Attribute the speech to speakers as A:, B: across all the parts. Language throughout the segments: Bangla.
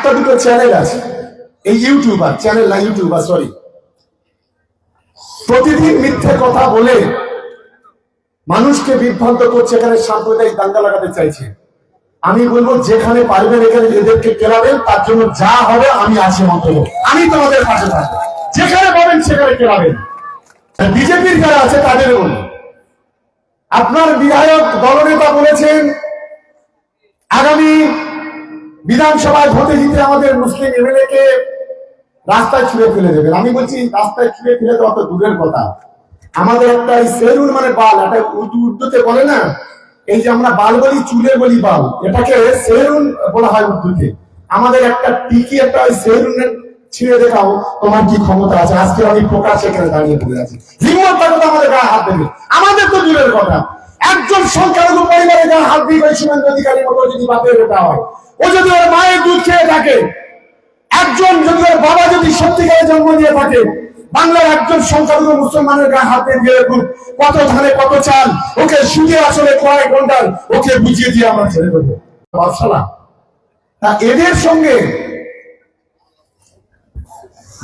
A: একটা দুটো চ্যানেল আছে। এই ইউটিউবার চ্যানেল না ইউটিউবার সরি প্রতিদিন মিথ্যে কথা বলে মানুষকে বিভ্রান্ত করছে এখানে সাম্প্রদায়িক দাঙ্গা লাগাতে চাইছে। আমি বলব, যেখানে পারবেন এখানে এদেরকে কেলাবেন, তার জন্য যা হবে আমি আছি মন্তব্য আমি তোমাদের পাশে থাকব। যেখানে পাবেন, সেখানে কেলাবেন। বিজেপির যারা আছে তাদের বলি আপনার বিধায়ক, দলনেতা বলেছেন, আগামী বিধানসভায় ভোটে জিতে আমাদের মুসলিম এমএলএ কে রাস্তায় ছুঁড়ে ফেলে দেবেন। আমি বলছি, রাস্তায় ছুঁড়ে ফেলে তো দূরের কথা। আমাদের একটা সেলুন মানে বাল একটা উর্দু উর্দুতে বলে না? এই যে আমরা বাল বলি, চুলে বলি বাল, এটাকে সেলুন বলা হয় উর্দুতে। আমাদের একটা টিকি, একটা ওই সেলুনের ছিঁড়ে দেখাও, তোমার কি ক্ষমতা আছে? আজকে আমি প্রকাশ এখানে দাঁড়িয়ে পড়ে আছি। হিম্মত থাকো তো আমাদের গায়ে হাত দেবে। আমাদের তো দূরের কথা। একজন সংখ্যালঘু পরিবারের গায়ে হাত দিয়ে সুমন্ত অধিকারীর মতো যদি বাপের বেটা হয়। ও যদি ওর মায়ের দুধ খেয়ে থাকে, একজন যদি ওর বাবা যদি সত্যিকারে জন্ম নিয়ে থাকে, বাংলার একজন সংখ্যালঘু মুসলমানের গায়ে হাতে দিয়ে দেখুন, কত ধানে কত চাল, ওকে সুদে আসলে কয়েক ঘণ্টার ওকে বুঝিয়ে দিয়ে আমরা ছেড়ে দেবো তা এদের সঙ্গে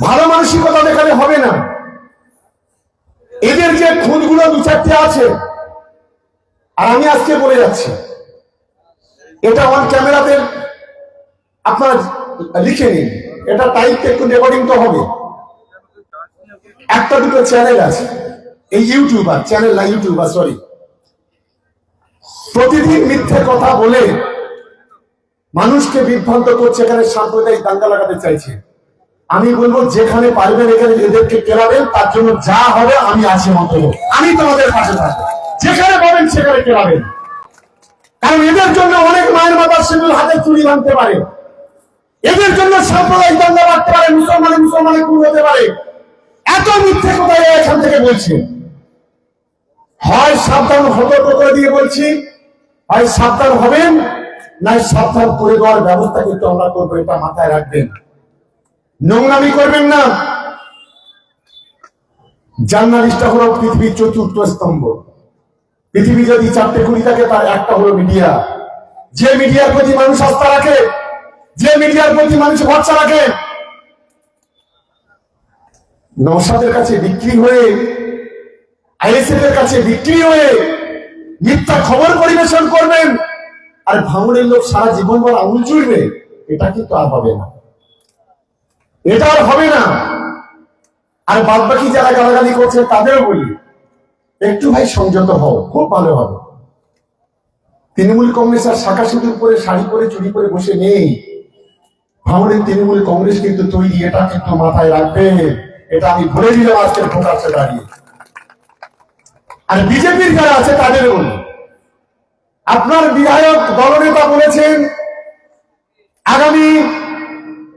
A: ভালো মানসিকতা দেখালে হবে না। এদের যে খুনগুলো দু চারটে আছে, আর আমি আজকে বলে যাচ্ছি, এটা অন ক্যামেরাতে আপনারা লিখে নিন। এটা টাইপ একটু রেকর্ডিং তো হবে। একটা দুটো চ্যানেল আছে। এই ইউটিউবার চ্যানেল না ইউটিউবার সরি প্রতিদিন মিথ্যে কথা বলে মানুষকে বিভ্রান্ত করছে, এখানে সাম্প্রদায়িক দাঙ্গা লাগাতে চাইছে। আমি বলব, যেখানে পারবেন, এখানে এদেরকে কেলাবেন তার জন্য যা হবে, আমি আছি মন্তব্য আমি তোমাদের পাশে থাকব। যেখানে পাবেন, সেখানে কেলাবেন কারণ এদের জন্য অনেক মায়ের মাতার সিঁদুর হাতে চুরি ভাঙতে পারে। এদের জন্য সাম্প্রদায়িক দাঙ্গা বাড়তে পারে, মুসলমানে মুসলমানে খুন হতে পারে। এত মিথ্যে কথা এখান থেকে বলছে। হয় সাবধান সতর্ক করে দিয়ে বলছি, হয় সাবধান হবেন, নাই সাবধান করে দেওয়ার ব্যবস্থা কিন্তু আমরা করব, এটা মাথায় রাখবেন। নোংরামি করবেন না। জার্নালিস্টটা হলো পৃথিবীর চতুর্থ স্তম্ভ। পৃথিবী যদি চারটে কুড়ি থাকে, তার একটা হলো মিডিয়া। যে মিডিয়ার প্রতি মানুষ আস্থা রাখে যে মিডিয়ার প্রতি মানুষ ভরসা রাখে নৌসাদের কাছে বিক্রি হয়ে আইএসএফ এর কাছে বিক্রি হয়ে মিথ্যা খবর পরিবেশন করবেন, আর ভাঙড়ের লোক সারা জীবন বড় আঙুল চুড়বে এটা কিন্তু আর হবে না। এটা আর হবে না। আর বাদ বাকি যারা গালাগালি করছে, তাদেরও বলি, একটু ভাই সংযত হও, খুব ভালো হবে। তৃণমূল কংগ্রেস আর শাখা সিঁদুর পরে শাড়ি পরে চুরি করে বসে নেই। ভাঙড়ের তৃণমূল কংগ্রেস কিন্তু তৈরি এটা কিন্তু মাথায় রাখবে। এটা আমি বলে দিলাম আজকের প্রকাশ্যে দাঁড়িয়ে। আর বিজেপির যারা আছে তাদের বলি আপনার বিধায়ক দলনেতা বলেছেন, আগামী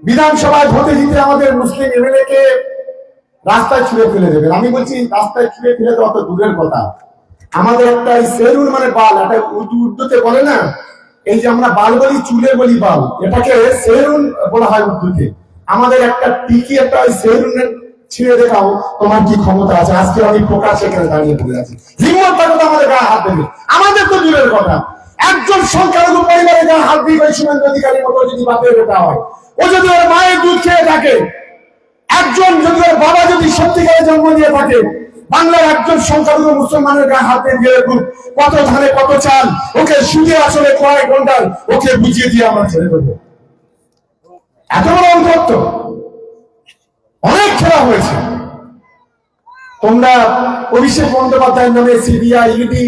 A: বিধানসভায় ভোটে জিতে আমাদের মুসলিম এমএলএ কে রাস্তায় ছুঁড়ে ফেলে দেবেন। আমি বলছি, রাস্তায় ছুঁড়ে ফেলে দেওয়া তো দূরের কথা। আমাদের একটা সেলুন মানে বাল, একটা উর্দুতে বলে না এই যে আমরা বাল বলি চুলে বলি বাল, এটাকে সেলুন বলা হয় উর্দুতে আমাদের একটা টিকি, একটা ওই সেলুনের ছিঁড়ে দেখাও, তোমার কি ক্ষমতা আছে? আজকে আমি প্রকাশ এখানে দাঁড়িয়ে পড়ে আছি। হিম্মত থাকো তো আমাদের গায়ে হাত দেবে। আমাদের তো দূরের কথা। একজন সংখ্যালঘু পরিবারের গায়ে হাত দিয়ে ওই সুমন্ত অধিকারীর মতো যদি বাপের বেটা হয়। ও যদি ওর মায়ের দুধ খেয়ে থাকে, একজন যদি ওর বাবা যদি সত্যিকারে জন্ম নিয়ে থাকে বাংলার একজন সংখ্যালঘু মুসলমানের গায়ে হাতে দিয়ে কত ধানে কত চাল? ওকে সুদে আসলে কয়েক ঘণ্টার ওকে বুঝিয়ে দিয়ে আমরা ছেড়ে দেবো। এত বড় অন্তত অনেক খেলা হয়েছে। তোমরা অভিষেক বন্দ্যোপাধ্যায়ের নামে সিবিআই, ইডি